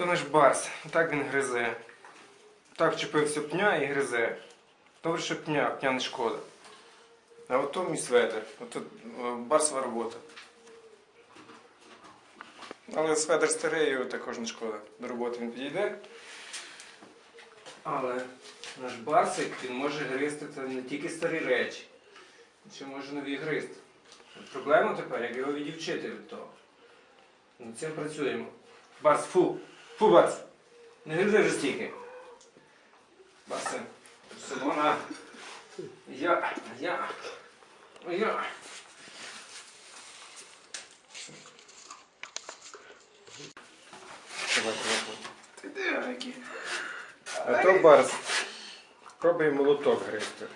То наш барс, так він гризе. Так вчепився пня і гризе. Добре, що пня, пня не шкода. А от то мій сведер. От то, е, барсова робота. Але сведер старий, його також не шкода. До роботи він підійде. Але наш барсик він може гризти це не тільки старі речі, ще може нові гризти. Проблема тепер, як його відівчити від того. Над цим працюємо. Барс, фу! Фу, Барс! Не гризи вже стільки. Барсе, Барселона. Я, я, я. Ти де? А то Барс. Пробує молоток гризти.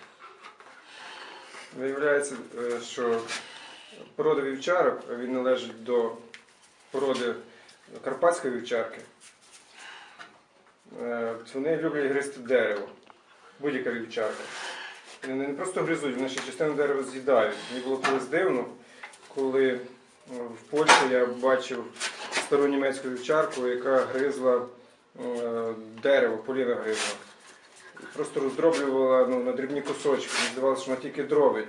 Виявляється, е, що порода вівчарок, він належить до породи карпатської вівчарки. Е, Вони люблять гризти дерево. Будь-яка вівчарка. Вони не просто гризуть, вони ще частину дерева з'їдають. Мені було колись дивно, коли е, в Польщі я бачив стару німецьку вівчарку, яка гризла е, дерево, поліна гризла. Просто роздроблювала ну, на дрібні кусочки. Мені здавалося, що вона тільки дробить.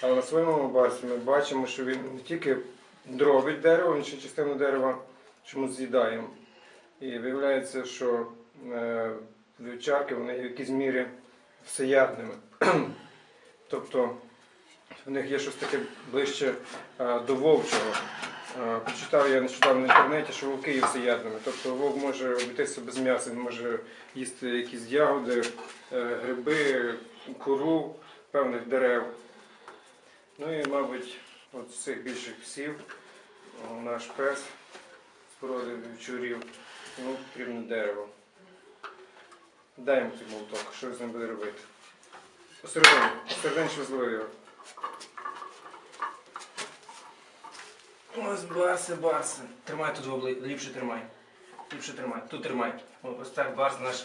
Але на своєму барсі ми бачимо, що він не тільки дробить дерево, він ще частину дерева чомусь з'їдає. І виявляється, що е, вівчарки вони в якійсь мірі всеядними. тобто в них є щось таке ближче е, до вовчого. Е, Почитав я нещодавно в інтернеті, що вовки є всеядними. Тобто вовк може обійтися без м'яса, він може їсти якісь ягоди, гриби, кору певних дерев. Ну і, мабуть, от цих більших псів наш пес породи вівчурів, йому потрібне дерево. Йому цей молоток, що з ним буде робити. Посередині, посередині важливо його. Ось барси, барси. Тримай тут обли... ліпше тримай. Ліпше тримай. Тут тримай. Ось так барс наш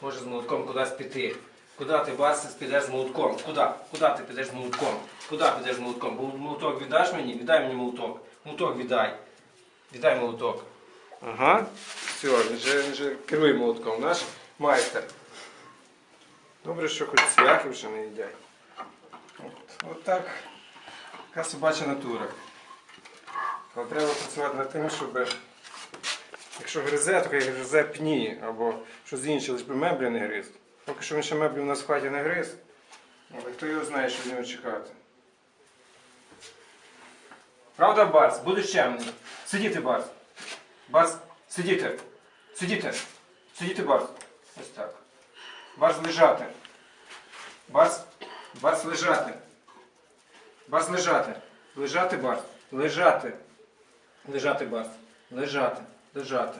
може з молотком кудись піти. Куди ти барс підеш з молотком? Куди? Куди ти підеш з молотком? Куди підеш з молотком? Бо Молоток віддаш мені? Віддай мені молоток. Молоток віддай. Віддай молоток. Ага. Все, він же, він же керує молотком. Наш майстер. Добре, що хоч цвяхи вже не їдять. От, от так. Така собача натура. Але треба працювати над тим, щоб якщо гризе, то хай гризе пні або щось інше, лише би меблі не гриз. Поки що він ще меблі у нас в хаті не гриз. Але хто його знає, що з нього чекати. Правда, Барс? Будеш чемний. Сидіти, Барс. Барс, сидіти. Сидіти. Сидіти, Барс. Ось так. Барс лежати. Барс. Барс лежати. Барс лежати. Лежати, Барс. Лежати. Лежати, Барс. Лежати. Лежати.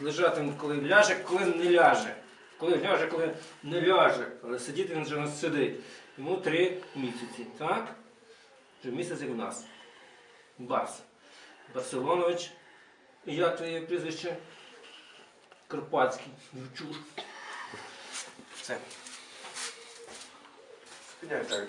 Лежати, коли ляже, коли не ляже. Коли ляже, коли не ляже. Але сидіти він вже у нас сидить. Йому три місяці. Так? Вже місяць як у нас. Барс. Барселонович. Як твоє прізвище? Карпатський. Вчур. Все. Підняй так.